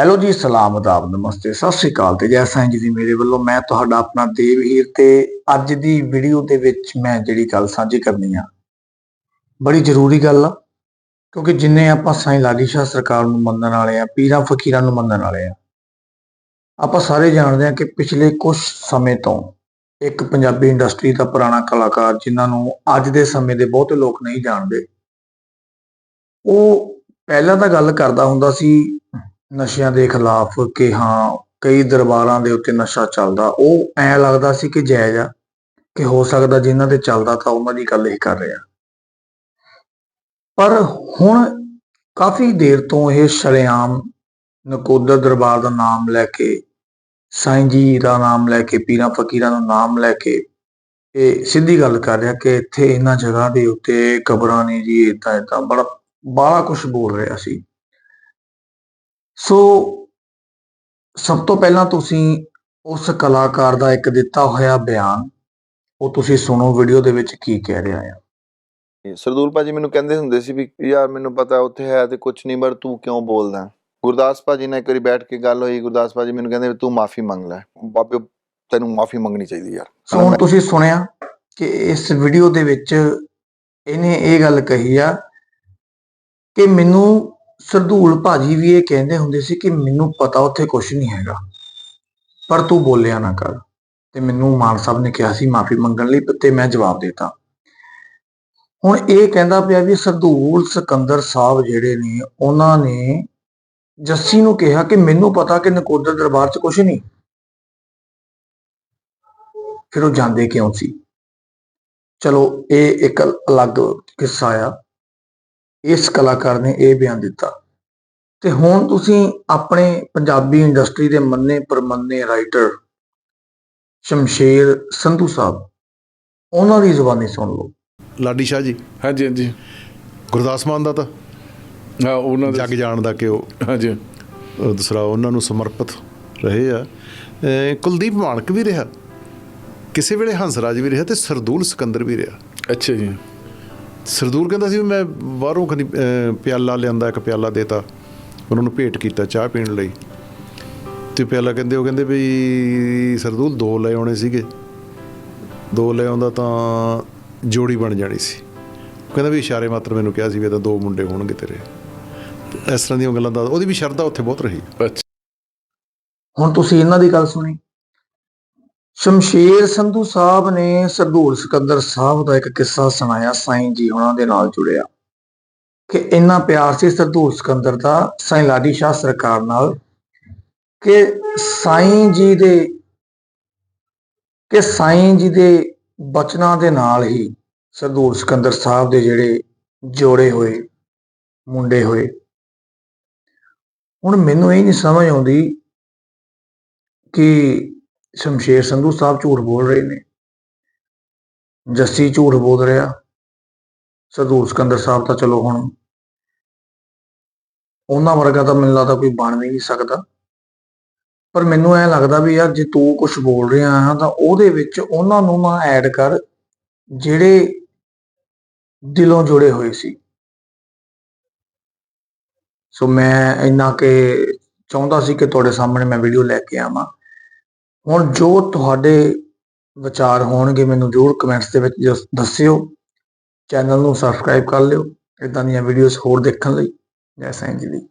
Hello ਜੀ, ਸਲਾਮ ਆਦਾਬ ਨਮਸਤੇ, ਸਤਿ ਸ਼੍ਰੀ ਅਕਾਲ ਤੇ ਜੈ ਸਾਈਂ ਜੀ ਦੀ ਮੇਰੇ ਵੱਲੋਂ ਮੈਂ ਤੁਹਾਡਾ ਆਪਣਾ ਦੇਵਹੀਰ ਤੇ ਅੱਜ ਦੀ ਵੀਡੀਓ ਦੇ ਵਿੱਚ ਮੈਂ ਜਿਹੜੀ ਗੱਲ ਸਾਂਝੀ ਕਰਨੀ ਆ, ਬੜੀ ਜ਼ਰੂਰੀ ਗੱਲ ਆ, ਕਿਉਂਕਿ ਜਿੰਨੇ ਆਪਾਂ ਸਾਈਂ ਲਾਲੀ ਸ਼ਾਹ ਸਰਕਾਰ ਨੂੰ ਮੰਨਣ ਵਾਲੇ ਆ, ਪੀਰਾਂ ਫਕੀਰਾਂ ਨੂੰ ਮੰਨਣ ਵਾਲੇ ਆ, ਆਪਾਂ ਸਾਰੇ ਜਾਣਦੇ ਆ ਕਿ ਪਿਛਲੇ ਕੁਝ ਸਮੇਂ ਤੋਂ ਇੱਕ ਪੰਜਾਬੀ ਇੰਡਸਟਰੀ ਦਾ ਪੁਰਾਣਾ ਕਲਾਕਾਰ ਜਿਨ੍ਹਾਂ ਨੂੰ ਅੱਜ ਦੇ ਸਮੇਂ ਦੇ ਬਹੁਤੇ ਲੋਕ ਨਹੀਂ ਜਾਣਦੇ, ਉਹ ਪਹਿਲਾਂ ਤਾਂ ਗੱਲ ਕਰਦਾ ਹੁੰਦਾ ਸੀ ਨਸ਼ਿਆਂ ਦੇ ਖਿਲਾਫ ਕਿ ਹਾਂ, ਕਈ ਦਰਬਾਰਾਂ ਦੇ ਉੱਤੇ ਨਸ਼ਾ ਚੱਲਦਾ। ਉਹ ਐ ਲੱਗਦਾ ਸੀ ਕਿ ਜਾਇਜ਼ ਆ, ਕਿ ਹੋ ਸਕਦਾ ਜਿਨ੍ਹਾਂ ਤੇ ਚੱਲਦਾ ਤਾਂ ਉਹਨਾਂ ਦੀ ਗੱਲ ਇਹ ਕਰ ਰਿਹਾ। ਪਰ ਹੁਣ ਕਾਫੀ ਦੇਰ ਤੋਂ ਇਹ ਸ਼ਰੇਆਮ ਨਕੋਦਰ ਦਰਬਾਰ ਦਾ ਨਾਮ ਲੈ ਕੇ, ਸਾਈਂ ਜੀ ਦਾ ਨਾਮ ਲੈ ਕੇ, ਪੀਰਾਂ ਫਕੀਰਾਂ ਦਾ ਨਾਮ ਲੈ ਕੇ ਇਹ ਸਿੱਧੀ ਗੱਲ ਕਰ ਰਿਹਾ ਕਿ ਇੱਥੇ ਇਹਨਾਂ ਜਗ੍ਹਾ ਦੇ ਉੱਤੇ ਕਬਰਾਂ ਨੇ ਜੀ ਇਦਾਂ ਇਦਾਂ ਬੜਾ, ਬਾਹਲਾ ਕੁਝ ਬੋਲ ਰਿਹਾ ਸੀ। ਸੋ ਸਭ ਤੋਂ ਪਹਿਲਾਂ ਤੁਸੀਂ ਉਸ ਕਲਾਕਾਰ ਦਾ ਇੱਕ ਦਿੱਤਾ ਹੋਇਆ ਬਿਆਨ ਉਹ ਤੁਸੀਂ ਸੁਣੋ ਵੀਡੀਓ ਦੇ ਵਿੱਚ ਕੀ ਕਹਿ ਰਿਹਾ ਆ। ਸਰਦੂਲ ਭਾਜੀ ਮੈਨੂੰ ਕਹਿੰਦੇ ਹੁੰਦੇ ਸੀ ਵੀ ਯਾਰ ਮੈਨੂੰ ਪਤਾ ਉੱਥੇ ਹੈ ਤੇ ਕੁਝ ਨਹੀਂ ਪਰ ਤੂੰ ਕਿਉਂ ਬੋਲਦਾ? ਗੁਰਦਾਸ ਭਾਜੀ ਨਾਲ ਇੱਕ ਵਾਰੀ ਬੈਠ ਕੇ ਗੱਲ ਹੋਈ ਗੁਰਦਾਸ ਭਾਜੀ ਮੈਨੂੰ ਕਹਿੰਦੇ ਵੀ ਤੂੰ ਮਾਫੀ ਮੰਗ ਲੈ। ਬਾਬੇ ਤੈਨੂੰ ਮਾਫੀ ਮੰਗਣੀ ਚਾਹੀਦੀ ਯਾਰ। ਸੋ ਹੁਣ ਤੁਸੀਂ ਸੁਣਿਆ ਕਿ ਇਸ ਵੀਡੀਓ ਦੇ ਵਿੱਚ ਇਹਨੇ ਇਹ ਗੱਲ ਕਹੀ ਆ ਕਿ ਮੈਨੂੰ ਸਰਦੂਲ ਭਾਜੀ ਵੀ ਇਹ ਕਹਿੰਦੇ ਹੁੰਦੇ ਸੀ ਕਿ ਮੈਨੂੰ ਪਤਾ ਉੱਥੇ ਕੁਝ ਨਹੀਂ ਹੈਗਾ। ਪਰ ਤੂੰ ਬੋਲਿਆ ਨਾ ਕਰ ਤੇ ਮੈਨੂੰ ਮਾਨ ਸਾਹਿਬ ਨੇ ਕਿਹਾ ਸੀ ਮਾਫੀ ਮੰਗਣ ਲਈ ਤੇ ਮੈਂ ਜਵਾਬ ਦਿੱਤਾ। ਹੁਣ ਇਹ ਕਹਿੰਦਾ ਪਿਆ ਵੀ ਸਰਦੂਲ ਸਿਕੰਦਰ ਸਾਹਿਬ ਜਿਹੜੇ ਨੇ, ਉਹਨਾਂ ਨੇ ਜੱਸੀ ਨੂੰ ਕਿਹਾ ਕਿ ਮੈਨੂੰ ਪਤਾ ਕਿ ਨਕੋਦਰ ਦਰਬਾਰ 'ਚ ਕੁਝ ਨਹੀਂ। ਫਿਰ ਉਹ ਜਾਂਦੇ ਕਿਉਂ ਸੀ? ਚਲੋ, ਇਹ ਇੱਕ ਅਲੱਗ ਕਿੱਸਾ ਆ। ਇਸ ਕਲਾਕਾਰ ਨੇ ਇਹ ਬਿਆਨ ਦਿੱਤਾ। ਤੇ ਹੁਣ ਤੁਸੀਂ ਆਪਣੇ ਪੰਜਾਬੀ ਇੰਡਸਟਰੀ ਦੇ ਮੰਨੇ ਪਰਮੰਨੇ ਰਾਈਟਰ ਸ਼ਮਸ਼ੇਰ ਸੰਧੂ ਸਾਹਿਬ ਉਹਨਾਂ ਦੀ ਜ਼ੁਬਾਨੀ ਸੁਣ ਲਓ। ਲਾਡੀ ਸ਼ਾਹ ਜੀ। ਹਾਂਜੀ ਹਾਂਜੀ। ਗੁਰਦਾਸ ਮਾਨ ਦਾ ਤਾਂ? ਹਾਂ ਉਹਨਾਂ ਜੱਗ ਦੇ ਜਾਣ ਦਾ ਕਿ ਉਹ ਹਾਂਜੀ। ਉਹ ਦੂਸਰਾ ਉਹਨਾਂ ਨੂੰ ਸਮਰਪਿਤ ਰਹੇ ਆ। ਕੁਲਦੀਪ ਮਾਨਕ ਵੀ ਰਿਹਾ। ਕਿਸੇ ਵੇਲੇ ਹੰਸਰਾਜ ਵੀ ਰਿਹਾ ਤੇ ਸਰਦੂਲ ਸਿਕੰਦਰ ਵੀ ਰਿਹਾ। ਅੱਛਾ ਜੀ। ਸਰਦੂਲ ਕਹਿੰਦਾ ਸੀ ਵੀ ਮੈਂ ਬਾਹਰੋਂ ਕਦੀ ਪਿਆਲਾ ਲਿਆਂਦਾ ਇੱਕ ਪਿਆਲਾ ਦੇਤਾ। ਉਹਨਾਂ ਨੂੰ ਭੇਟ ਕੀਤਾ ਚਾਹ ਪੀਣ ਲਈ। ਤੇ ਪਿਆਲਾ ਕਹਿੰਦੇ ਉਹ ਕਹਿੰਦੇ ਵੀ ਸਰਦੂਲ ਦੋ ਲੈ ਆਉਣੇ ਸੀਗੇ। ਦੋ ਲੈ ਆਉਂਦਾ ਤਾਂ ਜੋੜੀ ਬਣ ਜਾਣੀ ਸੀ। ਉਹ ਕਹਿੰਦਾ ਵੀ ਇਸ਼ਾਰੇ ਮਾਤਰ ਮੈਨੂੰ ਕਿਹਾ ਸੀ ਵੀ ਇਹ ਤਾਂ ਦੋ ਮੁੰਡੇ ਹੋਣਗੇ ਤੇਰੇ। ਇਸ ਤਰ੍ਹਾਂ ਦੀਆਂ ਗੱਲਾਂ ਦਾ ਉਹਦੀ ਵੀ ਸ਼ਰਧਾ ਉੱਥੇ ਬਹੁਤ ਰਹੀ। ਅੱਛਾ। ਹੁਣ ਤੁਸੀਂ ਇਹਨਾਂ ਦੀ ਗੱਲ ਸੁਣੀ। ਸ਼ਮਸ਼ੇਰ ਸੰਧੂ ਸਾਹਿਬ ਨੇ ਸਰਦੂਲ ਸਿਕੰਦਰ ਸਾਹਿਬ ਦਾ ਇੱਕ ਕਿੱਸਾ ਸੁਣਾਇਆ, ਸਾਈਂ ਜੀ ਉਹਨਾਂ ਦੇ ਨਾਲ ਜੁੜਿਆ। ਕਿ ਇੰਨਾ ਪਿਆਰ ਸੀ ਸਰਦੂਲ ਸਿਕੰਦਰ ਦਾ, ਸਾਈਂ ਲਾਡੀ ਸ਼ਾਹ ਸਰਕਾਰ ਨਾਲ, ਕਿ ਸਾਈਂ ਜੀ ਦੇ, ਕਿ ਸਾਈਂ ਜੀ ਦੇ ਬਚਨਾਂ ਦੇ ਨਾਲ ਹੀ ਸਰਦੂਲ ਸਿਕੰਦਰ ਸਾਹਿਬ ਦੇ ਜਿਹੜੇ ਜੋੜੇ ਹੋਏ, ਮੁੰਡੇ ਹੋਏ। ਹੁਣ ਮੈਨੂੰ ਇਹ ਨਹੀਂ ਸਮਝ ਆਉਂਦੀ ਕਿ ਸ਼ਮਸ਼ੇਰ ਸੰਧੂ ਸਾਹਿਬ ਝੂਠ ਬੋਲ ਰਹੇ ਨੇ। ਜੱਸੀ ਝੂਠ ਬੋਲ ਰਿਹਾ। ਸਰਦੂਲ ਸਕੰਦਰ ਸਾਹਿਬ ਤਾਂ ਚਲੋ ਹੁਣ ਉਹਨਾਂ ਵਰਗਾ ਤਾਂ ਮੈਨੂੰ ਲੱਗਦਾ ਕੋਈ ਬਣ ਨਹੀਂ ਸਕਦਾ। ਪਰ ਮੈਨੂੰ ਐ ਲੱਗਦਾ ਵੀ ਯਾਰ ਜੇ ਤੂੰ ਕੁਝ ਬੋਲ ਰਿਹਾ ਆ ਤਾਂ ਉਹਦੇ ਵਿੱਚ ਉਹਨਾਂ ਨੂੰ ਨਾ ਐਡ ਕਰ ਜਿਹੜੇ ਦਿਲੋਂ ਜੁੜੇ ਹੋਏ ਸੀ। ਸੋ ਮੈਂ ਇੰਨਾ ਕਿ ਚਾਹੁੰਦਾ ਸੀ ਕਿ ਤੁਹਾਡੇ ਸਾਹਮਣੇ ਮੈਂ ਵੀਡੀਓ ਲੈ ਕੇ ਆਵਾਂ। ਹੁਣ ਜੋ ਤੁਹਾਡੇ ਵਿਚਾਰ ਹੋਣਗੇ, ਮੈਨੂੰ ਜ਼ਰੂਰ ਕਮੈਂਟਸ ਦੇ ਵਿੱਚ ਜਸ- ਦੱਸਿਓ। ਚੈਨਲ ਨੂੰ ਸਬਸਕ੍ਰਾਈਬ ਕਰ ਲਿਓ ਇਦਾਂ ਦੀਆਂ ਵੀਡੀਓਜ਼ ਹੋਰ ਦੇਖਣ ਲਈ। ਜੈ ਸਾਈਂ ਜੀ ਦੀ।